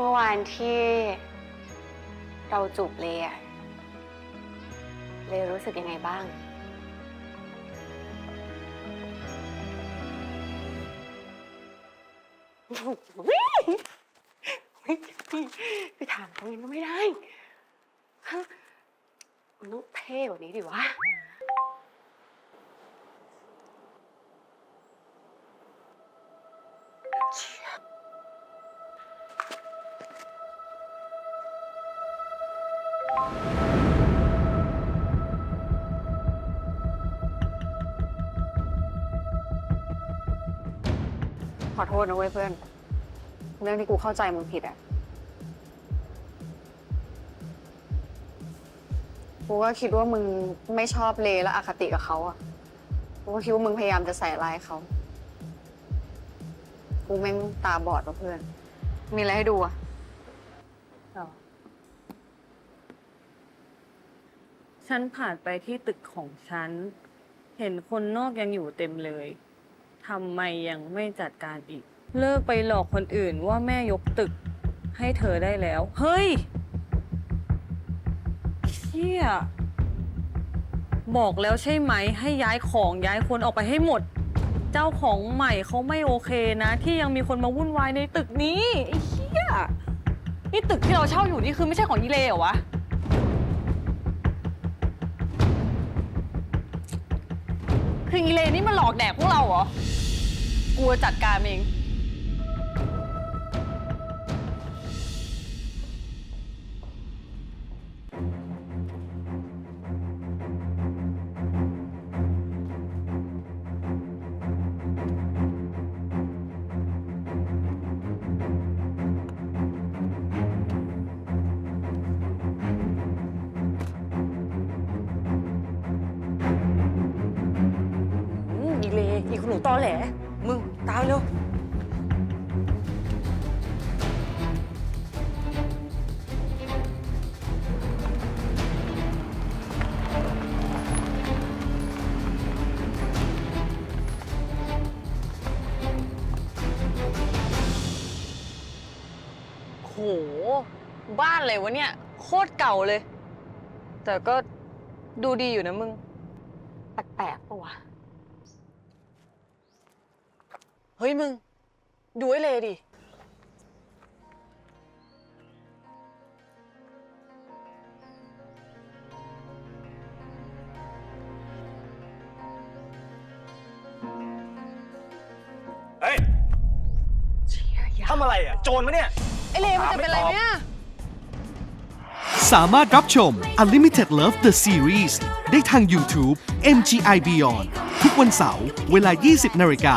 เมื่อวานที่เราจูบเลอะเลยรู้สึกยังไงบ้างโอ้โหไม่ไปถามตรงนี้ก็ไม่ได้ฮะมันต้องเท่กว่านี้ดิวะ ขอโทษนะเว้ยเพื่อน เรื่องที่กูเข้าใจมึงผิดอะกูก็คิดว่ามึงไม่ชอบเลและอคติกับเขาอะกูก็คิดว่ามึงพยายามจะใส่ร้ายเขา กูแม่งตาบอดว่ะเพื่อน มีอะไรให้ดูอะอ๋อ ฉันผ่านไปที่ตึกของฉัน เห็นคนนอกยังอยู่เต็มเลยทำไมยังไม่จัดการอีก เลิกไปหลอกคนอื่นว่าแม่ยกตึกให้เธอได้แล้ว เฮ้ยเชี่ยบอกแล้วใช่ไหม ให้ย้ายของย้ายคนออกไปให้หมด เจ้าของใหม่เขาไม่โอเคนะ ที่ยังมีคนมาวุ่นวายในตึกนี้ไอ้เชี่ยนี่ตึกที่เราเช่าอยู่นี่คือไม่ใช่ของอีเลเหรอวะ คืออีเลนี่มันหลอกแดกพวกเราเหรอ กูจะจัดการเอง หนูตอแหล มึง ตามเร็ว โห บ้านเลยวะเนี่ย โคตรเก่าเลย แต่ก็ดูดีอยู่นะมึง แปลกๆปะวะ เฮ้ยมึง ดูไอ้เลดิ เฮ้ยทำอะไรอะ โจรมะเนี่ย ไอ้เลมันจะเป็นอะไรเนี่ยสามารถรับชม Unlimited Love the Series ได้ทาง YouTube MGI Beyond ทุกวันเสาร์เวลา 20นาฬิกา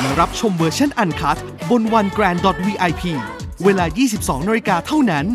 และรับชมเวอร์ชันอันคัดบน one grand VIP เวลา 22นาฬิกาเท่านั้น